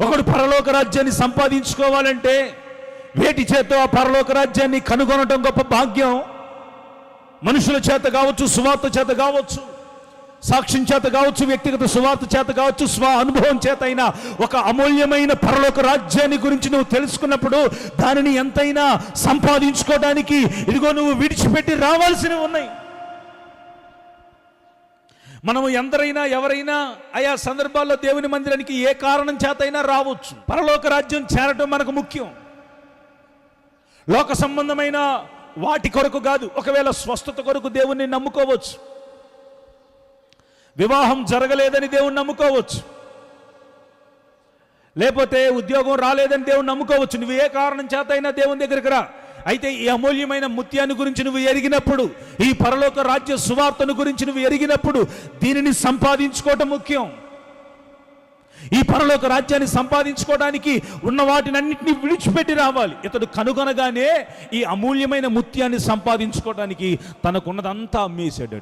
ఒకడు పరలోక రాజ్యాన్ని సంపాదించుకోవాలంటే వేటి చేత ఆ పరలోక రాజ్యాన్ని కనుగొనటం గొప్ప భాగ్యం. మనుషుల చేత కావచ్చు సువార్త చేత కావచ్చు సాక్ష్యం చేత కావచ్చు వ్యక్తిగత సువార్త చేత కావచ్చు స్వ అనుభవం చేత అయినా ఒక అమూల్యమైన పరలోక రాజ్యాన్ని గురించి నువ్వు తెలుసుకున్నప్పుడు దానిని ఎంతైనా సంపాదించుకోవడానికి ఇదిగో నువ్వు విడిచిపెట్టి రావాల్సినవి ఉన్నాయి. మనము ఎందరైనా ఎవరైనా ఆయా సందర్భాల్లో దేవుని మందిరానికి ఏ కారణం చేతైనా రావచ్చు. పరలోక రాజ్యం చేరటం మనకు ముఖ్యం. లోక సంబంధమైన వాటి కొరకు కాదు ఒకవేళ స్వస్థత కొరకు దేవుణ్ణి నమ్ముకోవచ్చు. వివాహం జరగలేదని దేవుణ్ణి నమ్ముకోవచ్చు. లేకపోతే ఉద్యోగం రాలేదని దేవుణ్ణి నమ్ముకోవచ్చు. నువ్వు ఏ కారణం చేతైనా దేవుని దగ్గరికి రా. అయితే ఈ అమూల్యమైన ముత్యాన్ని గురించి నువ్వు ఎరిగినప్పుడు ఈ పరలోక రాజ్య సువార్తను గురించి నువ్వు ఎరిగినప్పుడు దీనిని సంపాదించుకోవటం ముఖ్యం. ఈ పరలోక రాజ్యాన్ని సంపాదించుకోవడానికి ఉన్న వాటినన్నింటినీ విడిచిపెట్టి రావాలి. ఇతడు కనుగొనగానే ఈ అమూల్యమైన ముత్యాన్ని సంపాదించుకోవడానికి తనకున్నదంతా అమ్మేశాడు.